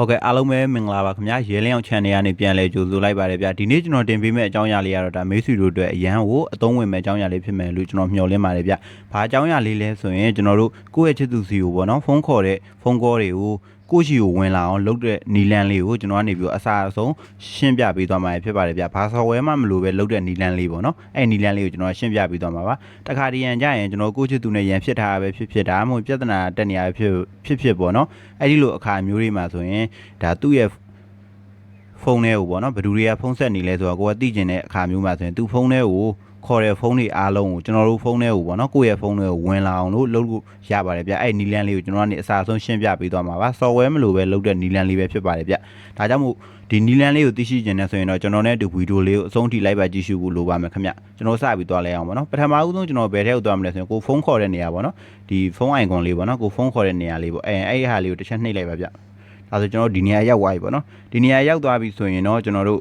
ဟုတ်ကဲ့အားလုံးပဲမင်္ဂလာပါခင်ဗျာရဲလင်းအောင် channel ကနေပြန်လဲကြိုဆိုလိုက်ပါတယ်ဗျာဒီနေ့ကျွန်တော်တင်ပေးမယ့်အကြောင်းအရာလေးကတော့ဒါမိတ်ဆွေတို့အတွက်အရန်ကိုအသုံးဝင်မဲ့အကြောင်းအရာလေးဖြစ်မယ်လို့ကျွန်တော်မျှော်လင့်ပါတယ်ဗျာဘာအကြောင်းအရာလေးလဲဆိုရင်ကျွန်တော်တို့ကိုယ့်ရဲ့ချစ်သူစီကိုပေါ့နော်ဖုန်းခေါ်တဲ့ဖုန်းကောတွေကို ကိုယ့်ရှိကိုဝင်လာအောင်လုပ်တဲ့နီလန်လေးကိုကျွန်တော်ကနေပြီးတော့အစားအဆုံးရှင်းပြပေးသွားမှာဖြစ်ပါတယ်ဗျာဘာ software မှမလိုပဲလုပ်တဲ့နီလန်လေးပေါ့နော်အဲ့နီလန်လေးကိုကျွန်တော်ရှင်းပြပေးသွားမှာပါတခါတရံကြရင်ကျွန်တော်ကိုယ့်ချစ်သူနဲ့ရန်ဖြစ်ထားတာပဲဖြစ်ဖြစ်ဒါမှမဟုတ်ပြဿနာတက်နေရပဲဖြစ်ဖြစ်ဖြစ်ပေါ့နော်အဲ့ဒီလိုအခါမျိုးတွေမှာဆိုရင်ဒါသူ့ရဲ့ဖုန်းထဲကိုပေါ့နော်ဘယ်သူတွေကဖုန်းဆက်နေလဲဆိုတော့ကိုကသိကျင်တဲ့အခါမျိုးမှာဆိုရင်သူဖုန်းထဲကို ခေါ်တဲ့ဖုန်းတွေအားလုံးကိုကျွန်တော်တို့ဖုန်းထဲကိုပေါ့နော်ကိုယ့်ရဲ့ဖုန်းထဲကိုဝင်လာအောင်လို့လုပ်လို့ရပါတယ်ဗျအဲ့နီလန်လေးကိုကျွန်တော်ကနေအစားဆုံးရှင်းပြပေးသွားမှာပါ software မလို့ပဲလုပ်တဲ့နီလန်လေးပဲဖြစ်ပါတယ်ဗျဒါကြောင့်မို့ဒီနီလန်လေးကိုသိရှိကျင်နေဆိုရင်တော့ကျွန်တော်နဲ့ဒီဗီဒီယိုလေးကိုအဆုံးထိလိုက်ပါကြည့်ရှုဖို့လိုပါမယ်ခင်ဗျကျွန်တော်စပြီးသွားလဲအောင်ပေါ့နော်ပထမဦးဆုံးကျွန်တော်ဘယ်ထဲကိုသွားမလဲဆိုရင်ကိုဖုန်းခေါ်တဲ့နေရာပေါ့နော်ဒီဖုန်း icon လေးပေါ့နော်ကိုဖုန်းခေါ်တဲ့နေရာလေးပေါ့အဲအဲ့ဒီဟာလေးကိုတစ်ချက်နှိပ်လိုက်ပါဗျဒါဆိုကျွန်တော်ဒီနေရာရောက်သွားပြီပေါ့နော်ဒီနေရာရောက်သွားပြီဆိုရင်တော့ကျွန်တော်တို့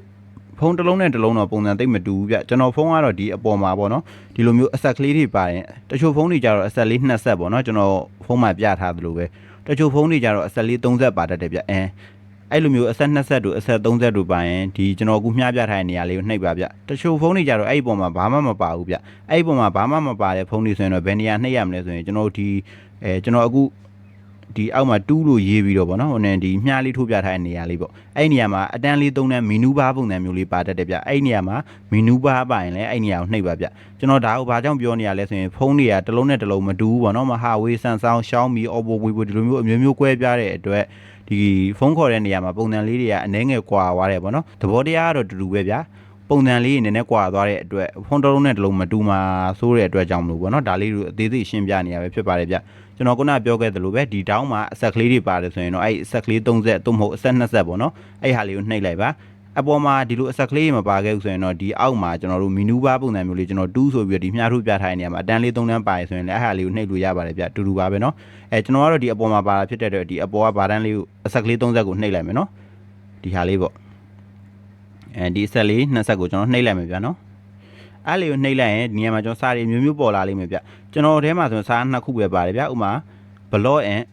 ဖုန်းတစ်လုံးနဲ့တစ်လုံးတော့ပုံစံသိပ်မတူဘူးဗျကျွန်တော်ဖုန်းကတော့ဒီအပေါ်မှာပေါ့နော်ဒီလိုမျိုးအဆက်ကလေးတွေပါရင်တချို့ဖုန်းတွေကြတော့အဆက်လေးနှစ်ဆက်ပေါ့နော်ကျွန်တော်ဖုန်းမှာပြထားသလိုပဲတချို့ဖုန်းတွေကြတော့အဆက်လေး၃ဆက်ပါတတ်တယ်ဗျအဲအဲ့လိုမျိုးအဆက်20တို့အဆက်30တို့ပါရင်ဒီကျွန်တော်အခုမျှပြထားတဲ့နေရာလေးကိုနှိပ်ပါဗျတချို့ဖုန်းတွေကြတော့အဲ့ဒီပုံမှာဘာမှမပါဘူးဗျအဲ့ဒီပုံမှာဘာမှမပါတဲ့ဖုန်းတွေဆိုရင်တော့ဘယ်နေရာနှိပ်ရမလဲဆိုရင်ကျွန်တော်ဒီအဲကျွန်တော်အခု ဒီအောက်မှာတူးလို့ရေးပြီးတော့ဗောနော်ဟိုနဲ့ဒီမြားလေးထိုးပြထားတဲ့နေရာလေးပေါ့အဲ့ဒီနေရာမှာအတန်းလေးသုံးတဲ့မီနူးဘားပုံစံမျိုးလေးပါတတ်တယ်ဗျအဲ့ဒီနေရာမှာမီနူးဘားပါရင်လည်းအဲ့ဒီနေရာကိုနှိပ်ပါဗျကျွန်တော်ဒါကိုဘာကြောင့်ပြောနေရလဲဆိုရင်ဖုန်းတွေကတစ်လုံးနဲ့တစ်လုံးမတူဘူးဗောနော်မဟာဝေးဆန်ဆောင် Xiaomi Oppo Vivo ဒီလိုမျိုးအမျိုးမျိုးကွဲပြားတဲ့အတွက်ဒီဖုန်းခေါ်တဲ့နေရာမှာပုံစံလေးတွေကအနှဲငယ်ကွာသွားတယ်ဗောနော်သဘောတရားကတော့တူတူပဲဗျာပုံစံလေးနည်းနည်းကွာသွားတဲ့အတွက်ဖုန်းတစ်လုံးနဲ့တစ်လုံးမတူမှာဆိုးတဲ့အတွက်ကြောင့်မလို့ဗောနော်ဒါလေးတို့အသေးသေးရှင်းပြနေရပဲဖြစ်ပါတယ်ဗျ ကျွန်တော်ခုနပြောခဲ့သလိုပဲဒီတောင်းမှာအဆက်ကလေးတွေပါတယ်ဆိုရင်တော့အဲ့အဆက်ကလေး30သို့မဟုတ်အဆက်20ပေါ့နော်အဲ့ဟာလေးကိုနှိပ်လိုက်ပါအပေါ်မှာဒီလိုအဆက်ကလေးတွေမပါခဲ့ဘူးဆိုရင်တော့ဒီအောက်မှာကျွန်တော်တို့မီနူးဘားပုံစံမျိုးလေးကျွန်တော်တူးဆိုပြီးတော့ဒီမြှားထုတ်ပြထားတဲ့နေရာမှာအတန်းလေး3တန်းပါရဆိုရင်လည်းအဲ့ဟာလေးကိုနှိပ်လို့ရပါတယ်ဗျတူတူပါပဲเนาะအဲကျွန်တော်ကတော့ဒီအပေါ်မှာပါတာဖြစ်တဲ့အတွက်ဒီအပေါ်ကဘာတန်းလေးကိုအဆက်ကလေး30ကိုနှိပ်လိုက်မယ်เนาะဒီဟာလေးပေါ့အဲဒီအဆက်လေး20ကိုကျွန်တော်နှိပ်လိုက်မယ်ဗျာเนาะ အဲ့လေးကိုနှိပ်လိုက်ရင်ဒီနေရာမှာကျွန်တော်စာရီမျိုးမျိုးပေါ်လာလိမ့်မယ်ဗျကျွန်တော်ထဲမှာဆိုရင်စာနှစ်ခုပဲပါတယ်ဗျဥမာ block and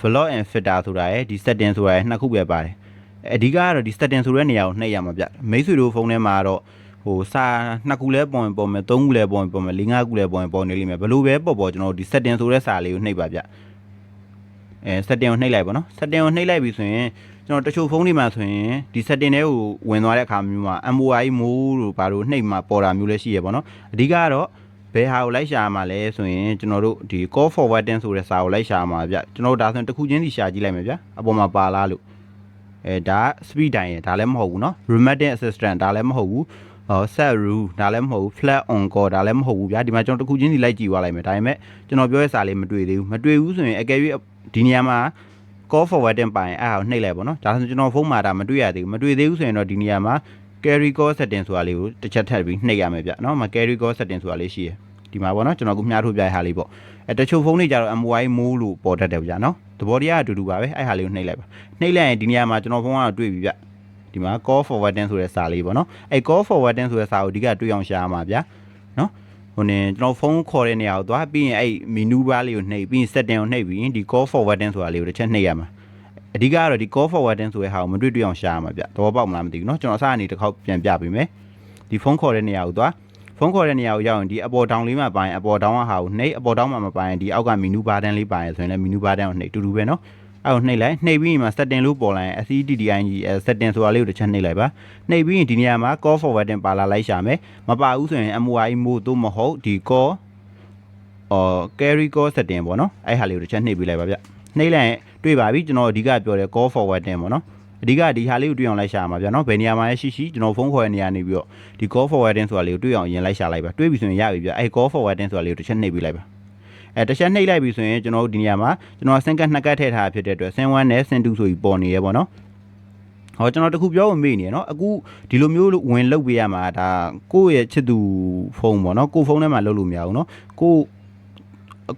block and filter ဆိုတာရယ်ဒီ setting ဆိုတာရယ်နှစ်ခုပဲပါတယ်အဓိကကတော့ဒီ setting ဆိုတဲ့နေရာကိုနှိပ်ရမှာဗျမိတ်ဆွေတို့ဖုန်းထဲမှာတော့ဟိုစာနှစ်ခုလဲပုံပုံမယ်သုံးခုလဲပုံပုံမယ်လေးငါးခုလဲပုံပုံနေလိမ့်မယ်ဘလို့ပဲပေါ်ပေါ်ကျွန်တော်ဒီ setting ဆိုတဲ့စာလေးကိုနှိပ်ပါဗျအဲ setting ကိုနှိပ်လိုက်ပါနော် setting ကိုနှိပ်လိုက်ပြီဆိုရင် ကျွန်တော်တချို့ဖုန်းတွေမှာဆိုရင်ဒီ setting တွေကိုဝင်သွားတဲ့အခါမျိုးမှာ MOI မိုးတို့ဘာလို့နှိပ်မှာပေါ်တာမျိုးလည်းရှိရပါတော့အဓိကကတော့ဘယ်ဟာကိုလိုက်ရှာမှာလဲဆိုရင်ကျွန်တော်တို့ဒီ call forwarding ဆိုတဲ့စာကိုလိုက်ရှာမှာဗျကျွန်တော်တို့ဒါဆိုရင်တစ်ခုချင်းစီရှာကြည့်လိုက်မယ်ဗျအပေါ်မှာပါလားလို့အဲဒါ speed တိုင်းရဒါလည်းမဟုတ်ဘူးเนาะ remote assistant ဒါလည်းမဟုတ်ဘူးဟော set rule ဒါလည်းမဟုတ်ဘူး flat on call ဒါလည်းမဟုတ်ဘူးဗျာဒီမှာကျွန်တော်တစ်ခုချင်းစီလိုက်ကြည့်သွားလိုက်မယ်ဒါပေမဲ့ကျွန်တော်ပြောတဲ့စာလေးမတွေ့သေးဘူးမတွေ့ဘူးဆိုရင်အကယ်၍ဒီနေရာမှာ call forwarding ပိုင်အဲ့ဟာကိုနှိပ်လိုက်ပေါ့နော်ဒါဆိုကျွန်တော်ဖုန်းမှာဒါမတွေ့ရသေးဘူးမတွေ့သေးဘူးဆိုရင်တော့ဒီနေရာမှာ carry call setting ဆိုတာလေးကိုတစ်ချက်ထပ်ပြီးနှိပ်ရမယ်ဗျနော်မ carry call setting ဆိုတာလေးရှိရယ်ဒီမှာပေါ့နော်ကျွန်တော်ခုမြားထိုးပြရဟာလေးပေါ့အဲတချို့ဖုန်းတွေကြတော့ MY mode လို့ပေါ်တတ်တယ်ဗျာနော်သဘောတရားအတူတူပါပဲအဲ့ဟာလေးကိုနှိပ်လိုက်ပါနှိပ်လိုက်ရင်ဒီနေရာမှာကျွန်တော်ဖုန်းကတော့တွေ့ပြီဗျဒီမှာ call forwarding ဆိုတဲ့စာလေးပေါ့နော်အဲ call forwarding ဆိုတဲ့စာကိုအဓိကတွေ့အောင်ရှာရမှာဗျာ ဟိုနေကျွန်တော်ဖုန်းခေါ်တဲ့နေရာကိုသွားပြီးရင်အဲ့ menu bar လေးကိုနှိပ်ပြီးရင် setting ကိုနှိပ်ပြီးရင်ဒီ call forwarding ဆိုတာလေးကိုတစ်ချက်နှိပ်ရမှာအဓိကကတော့ဒီ call forwarding ဆိုတဲ့ဟာကိုမတွေ့တွေ့အောင်ရှာရမှာဗျသဘောပေါက်မလားမသိဘူးเนาะကျွန်တော်အစားအနေတစ်ခေါက်ပြန်ပြပေးမယ်ဒီဖုန်းခေါ်တဲ့နေရာကိုသွားဖုန်းခေါ်တဲ့နေရာကိုရောက်ရင်ဒီအပေါ်တောင်လေးမှာပါရင်အပေါ်တောင်ကဟာကိုနှိပ်အပေါ်တောင်မှာမပါရင်ဒီအောက်ကမီနူဘာတန်းလေးပါရင်ဆိုရင်လည်းမီနူဘာတန်းကိုနှိပ်တူတူပဲเนาะ အဲ့ကိုနှိပ်လိုက်နှိပ်ပြီးရင်မှာ setting လို့ပေါ်လာရင် SETDINGS setting ဆိုတာလေးကိုတစ်ချက်နှိပ်လိုက်ပါနှိပ်ပြီးရင်ဒီနေရာမှာ call forwarding ပါလာလိုက်ရှာမယ်မပါဘူးဆိုရင် MOI mode သို့မဟုတ်ဒီ call အော် carry call setting ပေါ့နော်အဲ့ဟာလေးကိုတစ်ချက်နှိပ်ပြီးလိုက်ပါဗျနှိပ်လိုက်ရင်တွေ့ပါပြီကျွန်တော်အဓိကပြောတယ် call forwarding ပေါ့နော်အဓိကဒီဟာလေးကိုတွေ့အောင်လိုက်ရှာမှာဗျာနော်ဘယ်နေရာမှာရှိရှိကျွန်တော်ဖုန်းခေါ်တဲ့နေရာနေပြီးတော့ဒီ call forwarding ဆိုတာလေးကိုတွေ့အောင်အရင်လိုက်ရှာလိုက်ပါတွေ့ပြီဆိုရင်ရပြီဗျာအဲ call forwarding ဆိုတာလေးကိုတစ်ချက်နှိပ်ပြီးလိုက်ပါ အဲတစ်ချက်နှိပ်လိုက်ပြီဆိုရင်ကျွန်တော်တို့ဒီနေရာမှာကျွန်တော်ဆင်ကတ်နှစ်ကတ်ထည့်ထားဖြစ်တဲ့အတွက်ဆင်1နဲ့ဆင်2ဆိုပြီးပေါ်နေရပေါ့နော်ဟောကျွန်တော်တခုပြောဖို့မေ့နေရနော်အခုဒီလိုမျိုးဝင်လုတ်ပေးရမှာဒါကိုယ့်ရဲ့ချစ်သူဖုန်းပေါ့နော်ကိုယ်ဖုန်းထဲမှာလုတ်လို့မရဘူးနော်ကို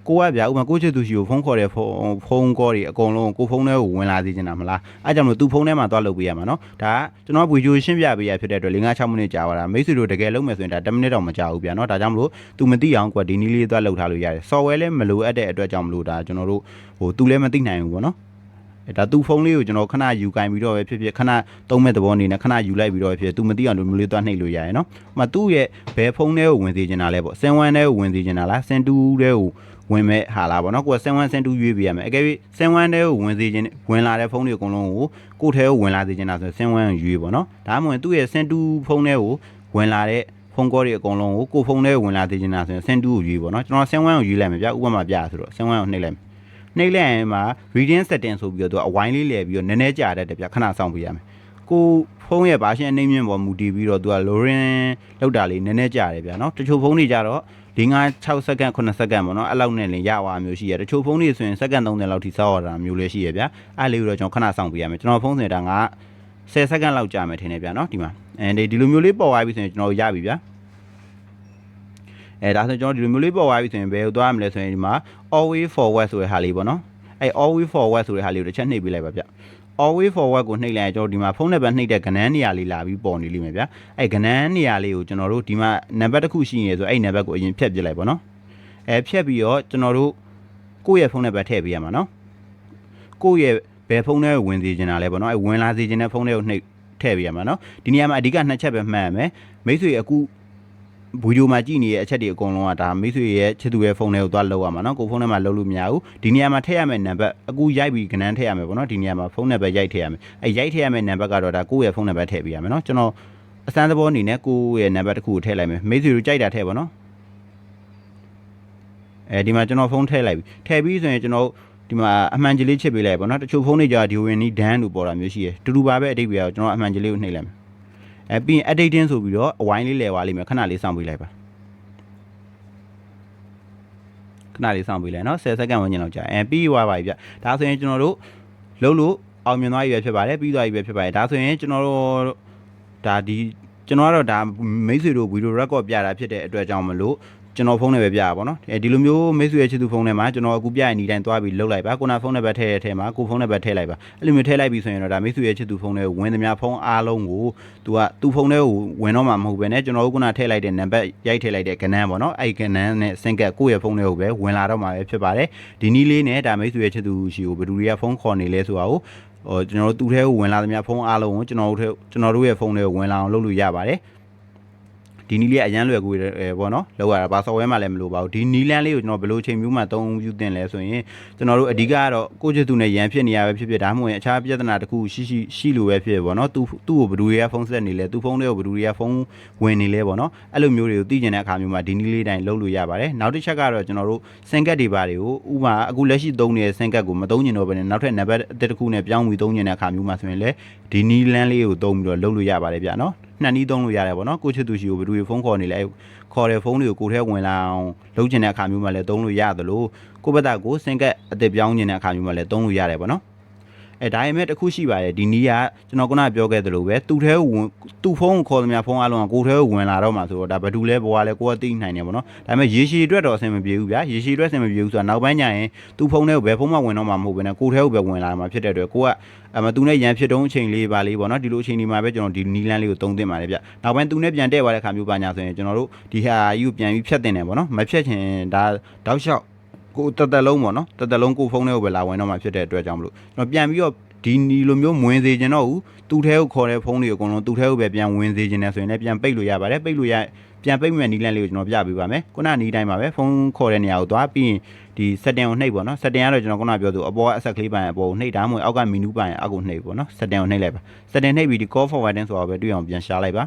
ကိုကဗျာဥပမာကိုချစ်သူရှိကိုဖုန်းခေါ်တဲ့ဖုန်းဖုန်းကောတွေအကုန်လုံးကိုဖုန်းထဲကိုဝင်လာစေချင်တာမလားအဲကြောင့်မလို့သူဖုန်းထဲမှာသွားလုပ်ပေးရမှာနော်ဒါကျွန်တော်ဗီဒီယိုရှင်းပြပေးရဖြစ်တဲ့အတွက်5 6မိနစ်ကြာသွားတာမိတ်ဆွေတို့တကယ်လုံးမယ်ဆိုရင်ဒါ10မိနစ်တော့မကြာဘူးဗျာနော်ဒါကြောင့်မလို့သူမသိအောင်ကွာဒီနည်းလေးသွားလုပ်ထားလို့ရတယ် software လည်းမလိုအပ်တဲ့အတွက်ကြောင့်မလို့ဒါကျွန်တော်တို့ဟိုသူလည်းမသိနိုင်ဘူးပေါ့နော်အဲ ဒါသူ့ဖုန်းလေးကိုကျွန်တော်ခဏယူကင်ပြီးတော့ပဲဖြစ်ဖြစ်ခဏသုံးမဲ့သဘောအနေနဲ့ခဏယူလိုက်ပြီးတော့ပဲဖြစ်ဖြစ်သူမသိအောင်လိုမျိုးလေးသွားနှိပ်လို့ရတယ်နော်။ဥပမာသူ့ရဲ့ဘယ်ဖုန်းထဲကိုဝင်စေချင်တာလဲပေါ့။ဆင်1ထဲကိုဝင်စေချင်တာလားဆင်2ထဲကိုဝင်မဲ့ဟာလားပေါ့နော်ကိုကဆင်1ဆင်2ရွေးပေးရမယ်အကယ်၍ဆင်1ထဲကိုဝင်စေချင်ဝင်လာတဲ့ဖုန်းတွေအကုန်လုံးကိုကိုယ့်ထဲကိုဝင်လာစေချင်တာဆိုရင်ဆင်1ကိုရွေးပေါ့နော်ဒါမှမဟုတ်သူ့ရဲ့ဆင်2ဖုန်းထဲကိုဝင်လာတဲ့ဖုန်းကောတွေအကုန်လုံးကိုကိုယ်ဖုန်းထဲကိုဝင်လာစေချင်တာဆိုရင်ဆင်2ကိုရွေးပေါ့နော်ကျွန်တော်ဆင်1ကိုရွေးလိုက်မယ်ဗျဥပမာပြဆိုတော့ဆင်1ကိုနှိပ်လိုက်မယ် နှိပ်လိုက်ရင်မှာ reading setting ဆိုပြီးတော့သူကအဝိုင်းလေးလဲပြီးတော့နည်းနည်းကြာတတ်တယ်ဗျခဏဆောင်ပြရမယ်ကိုဖုန်းရဲ့ဗာရှင်းအနေမြင့်ပေါ်မူတည်ပြီးတော့သူက lowering လောက်တာလေးနည်းနည်းကြာတယ်ဗျနော်တချို့ဖုန်းတွေကြတော့၄၅6စက္ကန့်9စက္ကန့်ပေါ့နော်အဲ့လောက်နဲ့လည်းရသွားမျိုးရှိရတချို့ဖုန်းတွေဆိုရင်စက္ကန့်30လောက်ထိစောက်ရတာမျိုးလည်းရှိရဗျအဲ့လေးကိုတော့ကျွန်တော်ခဏဆောင်ပြရမယ်ကျွန်တော်ဖုန်းစင်တာက10စက္ကန့်လောက်ကြာမယ်ထင်တယ်ဗျနော်ဒီမှာအဲဒီဒီလိုမျိုးလေးပေါ်သွားပြီဆိုရင်ကျွန်တော်ရပြီဗျ အဲဒါဆိုကျွန်တော်ဒီလိုမျိုးလေးပေါ်သွားပြီဆိုရင်ဘယ်ကိုသွားရမလဲဆိုရင်ဒီမှာ always forward ဆိုတဲ့ဟာလေးပေါ့နော်အဲ always forward ဆိုတဲ့ဟာလေးကိုတစ်ချက်နှိပ်ပေးလိုက်ပါဗျ always forward ကိုနှိပ်လိုက်ရင်ကျွန်တော်ဒီမှာဖုန်းနံပါတ်နှိပ်တဲ့ကဏ္ဍနေရာလေးလာပြီးပေါ်နေလိမ့်မယ်ဗျအဲကဏ္ဍနေရာလေးကိုကျွန်တော်တို့ဒီမှာနံပါတ်တစ်ခုရှိနေဆိုအဲ့နံပါတ်ကိုအရင်ဖြတ်ပြလိုက်ပါနော်အဲဖြတ်ပြီးတော့ကျွန်တော်တို့ကိုယ့်ရဲ့ဖုန်းနံပါတ်ထည့်ပေးရမှာနော်ကိုယ့်ရဲ့ဘယ်ဖုန်းထဲကိုဝင်စေချင်တာလဲပေါ့နော်အဲဝင်လာစေချင်တဲ့ဖုန်းထဲကိုနှိပ်ထည့်ပေးရမှာနော်ဒီနေရာမှာအဓိကနှစ်ချက်ပဲမှတ်ရမယ်မိတ်ဆွေအခု ဗီဒီယိုမှာကြည့်နေတဲ့အချက်တွေအကုန်လုံးကဒါမိတ်ဆွေရဲ့ချစ်သူရဲ့ဖုန်းထဲကိုသွားလောက်ရမှာနော်ကိုဖုန်းထဲမှာလောက်လို့မရဘူးဒီနေရာမှာထည့်ရမယ့်နံပါတ်အခုရိုက်ပြီးကဏ္ဍထည့်ရမယ်ပေါ့နော်ဒီနေရာမှာဖုန်းနံပါတ်ရိုက်ထည့်ရမယ်အဲရိုက်ထည့်ရမယ့်နံပါတ်ကတော့ဒါကိုယ့်ရဲ့ဖုန်းနံပါတ်ထည့်ပေးရမယ်နော်ကျွန်တော်အစမ်းသဘောအနေနဲ့ကိုယ့်ရဲ့နံပါတ်တစ်ခုကိုထည့်လိုက်မယ်မိတ်ဆွေတို့ကြိုက်တာထည့်ပါနော်အဲဒီမှာကျွန်တော်ဖုန်းထည့်လိုက်ပြီထည့်ပြီးဆိုရင်ကျွန်တော်ဒီမှာအမှန်ကြီးလေးချစ်ပေးလိုက်ပါနော်တချို့ဖုန်းတွေကြာဒီဝင်နီးဒန်းလို့ပေါ်တာမျိုးရှိရယ်တူတူပါပဲအတိတ်ပဲကျွန်တော်အမှန်ကြီးလေးကိုနှိပ်လိုက်မယ် အဲပြီးရင် editing ဆိုပြီးတော့အဝိုင်းလေးလဲသွားလိမ့်မယ်ခဏလေးစောင့်ပေးလိုက်ပါခဏလေးစောင့်ပေးလိုက်နော်10စက္ကန့်ဝန်းကျင်လောက်ကြာအဲပြီးသွားပါပြီဗျဒါဆိုရင်ကျွန်တော်တို့လုံးလို့အောင်မြင်သွားပြီပဲဖြစ်ပါတယ်ပြီးသွားပြီပဲဖြစ်ပါတယ်ဒါဆိုရင်ကျွန်တော်တို့ဒါဒီကျွန်တော်ကတော့ဒါမိတ်ဆွေတို့ဗီဒီယို record ပြတာဖြစ်တဲ့အတွက်ကြောင့်မလို့ ကျွန်တော်ဖုန်းနဲ့ပဲပြရပါတော့အဲဒီလိုမျိုးမိတ်ဆွေရဲ့ချစ်သူဖုန်းထဲမှာကျွန်တော်အခုပြရင်ဒီတိုင်းသွားပြီးလုတ်လိုက်ပါကိုနာဖုန်းနဲ့ပဲထည့်ရတဲ့ထဲမှာကိုဖုန်းနဲ့ပဲထည့်လိုက်ပါအဲ့လိုမျိုးထည့်လိုက်ပြီဆိုရင်တော့ဒါမိတ်ဆွေရဲ့ချစ်သူဖုန်းထဲကိုဝင်သမျှဖုန်းအားလုံးကိုသူကသူ့ဖုန်းထဲကိုဝင်တော့မှာမဟုတ်ပဲねကျွန်တော်တို့ခုနထည့်လိုက်တဲ့နံပါတ်ရိုက်ထည့်လိုက်တဲ့ကဏ္ဍပေါ့နော်အဲ့ကဏ္ဍနဲ့စင်ကတ်ကိုယ့်ရဲ့ဖုန်းထဲကိုပဲဝင်လာတော့မှာပဲဖြစ်ပါတယ်ဒီနည်းလေးနဲ့ဒါမိတ်ဆွေရဲ့ချစ်သူရှိကိုဘယ်သူတွေကဖုန်းခေါ်နေလဲဆိုတာကိုဟိုကျွန်တော်တို့သူ့ထဲကိုဝင်လာသမျှဖုန်းအားလုံးကိုကျွန်တော်တို့ထဲကျွန်တော်တို့ရဲ့ဖုန်းထဲကိုဝင်လာအောင်လုပ်လို့ရပါတယ် ဒီနီးလေးအရန်လွယ်ကူတယ်ပေါ့နော်လောက်ရတာဘာ software မှလည်းမလိုပါဘူးဒီနီးလန်းလေးကိုကျွန်တော်ဘယ်လိုချိန်မျိုးမှသုံးယူတင်လဲဆိုရင်ကျွန်တော်တို့အဓိကကတော့ကိုချစ်သူနဲ့ရန်ဖြစ်နေရပဲဖြစ်ဖြစ်ဒါမှမဟုတ်အခြားပြဿနာတစ်ခုရှိရှိရှိလို့ပဲဖြစ်ပေါ့နော်သူသူ့ကိုဘယ်သူတွေကဖုန်းဆက်နေလဲသူဖုန်းလေးကိုဘယ်သူတွေကဖုန်းဝင်နေလဲပေါ့နော်အဲ့လိုမျိုးတွေကိုသိကျင်တဲ့အခါမျိုးမှာဒီနီးလေးတိုင်းလုပ်လို့ရပါတယ်နောက်တစ်ချက်ကတော့ကျွန်တော်တို့စင်ကတ်တွေပါတွေကိုဥပမာအခုလက်ရှိသုံးနေတဲ့စင်ကတ်ကိုမသုံးကျင်တော့ဘဲနဲ့နောက်ထပ်နံပါတ်အသစ်တစ်ခုနဲ့ပြောင်းပြီးသုံးကျင်တဲ့အခါမျိုးမှာဆိုရင်လည်းဒီနီးလန်းလေးကိုသုံးပြီးတော့လုပ်လို့ရပါတယ်ဗျာနော်နှစ်နည်းသုံးလို့ရတယ်ပေါ့နော်ကိုချစ်သူရှိကိုဘယ်သူတွေဖုန်းခေါ်နေလဲခေါ်တဲ့ဖုန်းတွေကိုကိုထဲဝင်လာအောင်လုပ်ချင်တဲ့အခါမျိုးမှာလည်းသုံးလို့ရသလိုကိုဘက်တာကိုစင်ကတ်အသစ်ပြောင်းချင်တဲ့အခါမျိုးမှာလည်းသုံးလို့ရတယ်ပေါ့နော် အဲဒါပေမဲ့တစ်ခုရှိပါတယ်ဒီနီးကကျွန်တော်ခုနပြောခဲ့သလိုပဲသူ့ထဲကိုဝင်သူ့ဖုန်းကိုခေါ်သမျှဖုန်းအလုံးကကိုထဲကိုဝင်လာတော့မှဆိုတော့ဒါဘယ်သူလဲဘွားလဲကိုကသိနိုင်တယ်ပေါ့နော်ဒါပေမဲ့ရေရှည်အတွက်တော့အဆင်မပြေဘူးဗျာရေရှည်အတွက်အဆင်မပြေဘူးဆိုတော့နောက်ပိုင်းကျရင်သူ့ဖုန်းထဲကိုဘယ်ဖုန်းမှဝင်တော့မှမဟုတ်ဘဲနဲ့ကိုထဲကိုပဲဝင်လာမှာဖြစ်တဲ့အတွက်ကိုကအမသူနဲ့ရန်ဖြစ်တုံးအချိန်လေးပါလေးပေါ့နော်ဒီလိုအချိန်ဒီမှာပဲကျွန်တော်ဒီနီလန်းလေးကိုသုံးသင့်ပါတယ်ဗျနောက်ပိုင်းသူနဲ့ပြန်တဲ့သွားတဲ့ခါမျိုးပါညာဆိုရင်ကျွန်တော်တို့ဒီဟာယူပြန်ပြီးဖြတ်တင်တယ်ပေါ့နော်မဖြတ်ချင်ဒါတောက်လျှောက် ကိုတက်တက်လုံးပေါ့နော်တက်တက်လုံးကိုဖုန်းထဲကိုပဲလာဝင်တော့မှဖြစ်တဲ့အတွက်ကြောင့်မလို့ကျွန်တော်ပြန်ပြီးတော့ဒီနီလိုမျိုးမဝင်စေချင်တော့ဘူးသူ့ထဲကိုခေါ်တဲ့ဖုန်းတွေအကုန်လုံးသူ့ထဲကိုပဲပြန်ဝင်စေချင်တယ်ဆိုရင်လည်းပြန်ပိတ်လို့ရပါတယ်ပိတ်လို့ရပြန်ပိတ်မဲ့နီလန်းလေးကိုကျွန်တော်ပြပေးပါမယ်ခုနနီးတိုင်းပါပဲဖုန်းခေါ်တဲ့နေရာကိုသွားပြီးရင်ဒီ setting ကိုနှိပ်ပေါ့နော် setting ကတော့ကျွန်တော်ခုနပြောသူအပေါ်ကအဆက်ကလေးပိုင်းအပေါ်ကိုနှိပ်တာမှမဟုတ်အောက်က menu ပိုင်းအောက်ကိုနှိပ်ပေါ့နော် setting ကိုနှိပ်လိုက်ပါ setting နှိပ်ပြီးဒီ call forwarding ဆိုတာပဲတွေ့အောင်ပြန်ရှားလိုက်ပါ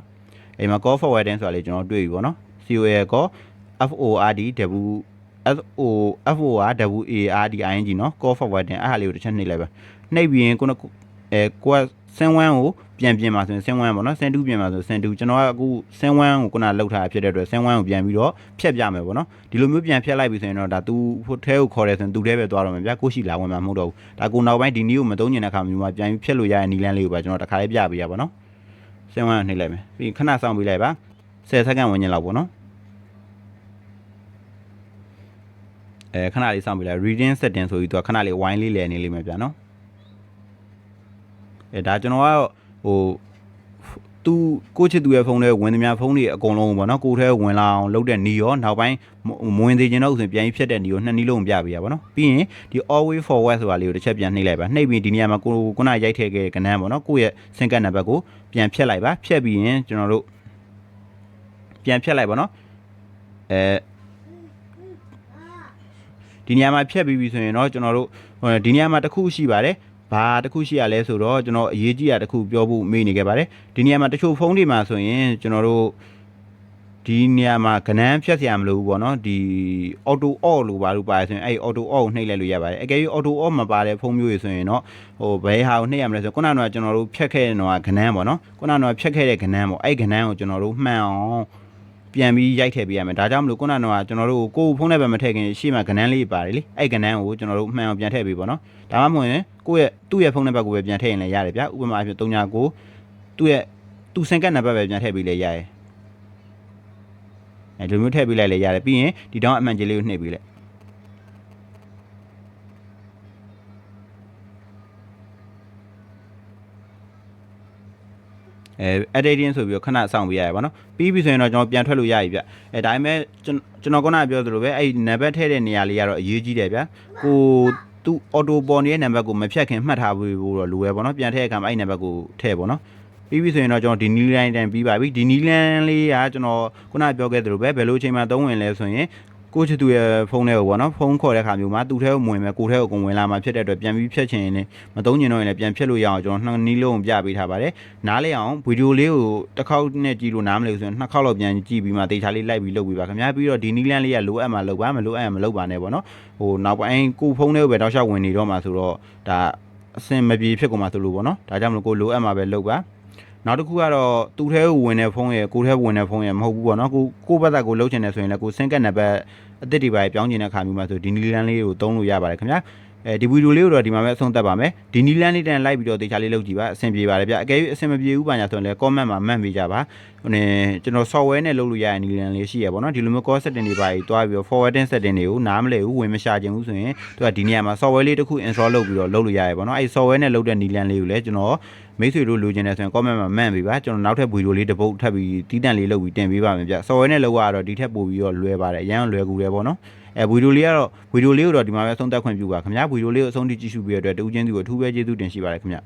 အိမ်မှာ call forwarding ဆိုတာလေးကျွန်တော်တွေ့ပြီပေါ့နော် COL call FORD W FO FOR W A R D I N G နော် call forwarding အဲ့ဟာလေးကိုတစ်ချက်နှိပ်လိုက်ပါနှိပ်ပြီးရင်ခုနအဲကိုကဆင်းဝမ်းကိုပြန်ပြင်ပါဆိုရင်ဆင်းဝမ်းပေါ့နော်ဆင်းတူးပြင်ပါဆိုဆင်းတူးကျွန်တော်ကအခုဆင်းဝမ်းကိုခုနလောက်ထားဖြစ်တဲ့အတွက်ဆင်းဝမ်းကိုပြန်ပြီးတော့ဖြတ်ပြမယ်ပေါ့နော်ဒီလိုမျိုးပြန်ဖြတ်လိုက်ပြီဆိုရင်တော့ဒါသူဟိုထဲကိုခေါ်တယ်ဆိုရင်သူထဲပဲသွားတော့မယ်ဗျာကိုရှိလာဝင်မှာမဟုတ်တော့ဘူးဒါကိုနောက်ပိုင်းဒီနည်းကိုမသုံးကျင်တဲ့အခါမျိုးမှာပြန်ပြီးဖြတ်လို့ရတဲ့နီလန်းလေးကိုပဲကျွန်တော်တစ်ခါလေးပြပေးရပါတော့ဆင်းဝမ်းကိုနှိပ်လိုက်မယ်ပြီးခဏစောင့်ပေးလိုက်ပါ10စက္ကန့်ဝင်ကျင်လောက်ပေါ့နော် အဲခဏလေးစောင့်ပေးလိုက် reading setting ဆိုပြီးသူကခဏလေး wine လေးလဲနေလိမ့်မယ်ဗျာနော်အဲဒါကျွန်တော်ကဟိုတသူကိုချစ်သူရဲ့ဖုန်းထဲဝင်သမျှဖုန်းတွေအကုန်လုံးပေါ့နော်ကိုထဲဝင်လာအောင်လုပ်တဲ့နီရောနောက်ပိုင်းမဝင်သေးခြင်းတော့ဆိုရင်ပြန်ပြီးဖြတ်တဲ့နီကိုနှစ်နီးလုံးပြပေးရပါတော့ပြီးရင်ဒီ always forward ဆိုတာလေးကိုတစ်ချက်ပြန်နှိပ်လိုက်ပါနှိပ်ပြီးဒီနေရာမှာကိုခုနရိုက်ထည့်ခဲ့တဲ့ကဏ္ဍပေါ့နော်ကိုယ့်ရဲ့စင်ကတ်နံပါတ်ကိုပြန်ဖြတ်လိုက်ပါဖြတ်ပြီးရင်ကျွန်တော်တို့ပြန်ဖြတ်လိုက်ပါနော်အဲ ဒီနေရာမှာဖြတ်ပြီးပြီဆိုရင်တော့ကျွန်တော်တို့ဒီနေရာမှာတစ်ခုရှိပါတယ်ဘာတစ်ခုရှိရလဲဆိုတော့ကျွန်တော်အရေးကြီးတာတစ်ခုပြောဖို့မေ့နေခဲ့ပါတယ်ဒီနေရာမှာတချို့ဖုန်းတွေမှာဆိုရင်ကျွန်တော်တို့ဒီနေရာမှာကဏန်းဖြတ်เสียမလို့ဘူးပေါ့နော်ဒီ auto off လို့ပါလို့ပါတယ်ဆိုရင်အဲ့ auto off ကိုနှိပ်လိုက်လို့ရပါတယ်အကယ်၍ auto off မပါတဲ့ဖုန်းမျိုးတွေဆိုရင်တော့ဟိုဘယ်ဟာကိုနှိပ်ရမလဲဆိုခုနကတော့ကျွန်တော်တို့ဖြတ်ခဲ့တဲ့တော့ကဏန်းပေါ့နော်ခုနကတော့ဖြတ်ခဲ့တဲ့ကဏန်းပေါ့အဲ့ကဏန်းကိုကျွန်တော်တို့မှန်အောင် ပြန်ပြီးရိုက်ထည့်ပေးရမယ်ဒါကြောင့်မလို့ခုနကတော့ကျွန်တော်တို့ကိုယ်ဖုန်းနဲ့ပဲမထည့်ခင်ရှေ့မှာကဏန်းလေးပါတယ်လေအဲ့ကဏန်းကိုကျွန်တော်တို့မှန်အောင်ပြန်ထည့်ပေးပေါ့နော်ဒါမှမဟုတ်ရင်ကိုယ့်ရဲ့သူ့ရဲ့ဖုန်းနံပါတ်ကိုပဲပြန်ထည့်ရင်လည်းရတယ်ဗျဥပမာအဖြစ်39သူ့ရဲ့သူစင်ကတ်နံပါတ်ပဲပြန်ထည့်ပေးလည်းရတယ်အဲလိုမျိုးထည့်ပေးလိုက်လည်းရတယ်ပြီးရင်ဒီတောင်းအမှန်ကြီးလေးကိုနှိပ်ပေးလိုက် အဲ editing ဆိုပြီးတော့ခဏစောင့်ပေးရရပါတော့ပြီးပြီဆိုရင်တော့ကျွန်တော်ပြန်ထွက်လို့ရပြီဗျအဲဒါပေမဲ့ကျွန်တော်ခုနကပြောသလိုပဲအဲ့နံပါတ်ထည့်တဲ့နေရာလေးကတော့အရေးကြီးတယ်ဗျကိုသူ auto ပေါ်နေတဲ့နံပါတ်ကိုမဖြတ်ခင်မှတ်ထားဖို့တော့လိုရပါတော့ပြန်ထည့်အခါမှာအဲ့နံပါတ်ကိုထည့်ပါတော့ပြီးပြီဆိုရင်တော့ကျွန်တော်ဒီနီးလိုင်းတိုင်းပြီးပါပြီဒီနီးလန်းလေးကကျွန်တော်ခုနပြောခဲ့သလိုပဲဘယ်လိုအချိန်မှသုံးဝင်လဲဆိုရင် ကိုချစ်သူရဲ့ဖုန်းထဲကိုပေါ့နော်ဖုန်းခေါ်တဲ့ခါမျိုးမှာသူ့ထဲကိုဝင်မယ်ကိုထဲကိုကုန်ဝင်လာမှာဖြစ်တဲ့အတွက်ပြန်ပြီးဖြတ်ချင်ရင်လည်းမသုံးချင်တော့ရင်လည်းပြန်ဖြတ်လို့ရအောင်ကျွန်တော်နှစ်နီးလုံးပြပေးထားပါတယ်နားလေအောင်ဗီဒီယိုလေးကိုတစ်ခေါက်နဲ့ကြည့်လို့နားမလဲဆိုရင်နှစ်ခေါက်လောက်ပြန်ကြည့်ပြီးမှတေချာလေးလိုက်ပြီးလုပ်ပြီးပါခင်ဗျာပြီးတော့ဒီနီးလန်းလေးကလိုအပ်မှလုပ်ပါမလိုအပ်ရင်မလုပ်ပါနဲ့ပေါ့နော်ဟိုနောက်ပိုင်းကိုဖုန်းထဲကိုပဲတောက်လျှောက်ဝင်နေတော့မှဆိုတော့ဒါအဆင်မပြေဖြစ်ကုန်မှဆိုလို့ပေါ့နော်ဒါကြောင့်မလို့ကိုလိုအပ်မှပဲလုပ်ပါ နောက်တစ်ခုကတော့သူ့ထဲကိုဝင်တဲ့ဖုန်းရယ်ကိုထဲဝင်တဲ့ဖုန်းရယ်မဟုတ်ဘူးပေါ့နော်ကိုကိုဘက်ကကိုလုံးချင်တယ်ဆိုရင်လည်းကိုစင်ကတ်နံပါတ်အသစ်တွေပါပြောင်းချင်တဲ့ခါမျိုးမှာဆိုဒီနီလန်လေးကိုသုံးလို့ရပါတယ်ခင်ဗျာ အဲဒီဗီဒီယိုလေးကိုတော့ဒီမှာပဲအဆုံးသတ်ပါမယ်ဒီနီလန်လေးတန်းလိုက်ပြီးတော့တေချာလေးလုပ်ကြည့်ပါအဆင်ပြေပါတယ်ဗျအကယ်၍အဆင်မပြေဘူးပါညာဆိုရင်လည်း comment မှာမှတ်ပေးကြပါဟိုနေကျွန်တော် software နဲ့လုပ်လို့ရတဲ့နီလန်လေးရှိရပါတော့ဒီလိုမျိုး call setting တွေပါပြီးတွားပြီးတော့ forwarding setting တွေကိုနားမလည်ဘူးဝင်မရှာခြင်းဘူးဆိုရင်သူကဒီနေရာမှာ software လေးတစ်ခု install လုပ်ပြီးတော့လုပ်လို့ရရပါတော့အဲဒီ software နဲ့လုပ်တဲ့နီလန်လေးကိုလည်းကျွန်တော်မိတ်ဆွေတို့လိုချင်တယ်ဆိုရင် comment မှာမှတ်ပေးပါကျွန်တော်နောက်ထပ်ဗီဒီယိုလေးတစ်ပုတ်ထပ်ပြီးတီးတန့်လေးလုပ်ပြီးတင်ပေးပါမယ်ဗျ software နဲ့လုပ်ရတော့ဒီထက်ပိုပြီးတော့လွယ်ပါတယ်အရင်ကလွယ်ကူတယ်ပေါ့နော် အဲဗီဒီယိုလေးကတော့ဗီဒီယိုလေးကိုတော့ဒီမှာပဲအဆုံးသတ်ခွင့်ပြုပါခင်ဗျာဗီဒီယိုလေးကိုအဆုံးထိကြည့်ရှုပြီးရတဲ့တူးချင်းသူကိုအထူးပဲကျေးဇူးတင်ရှိပါတယ်ခင်ဗျာ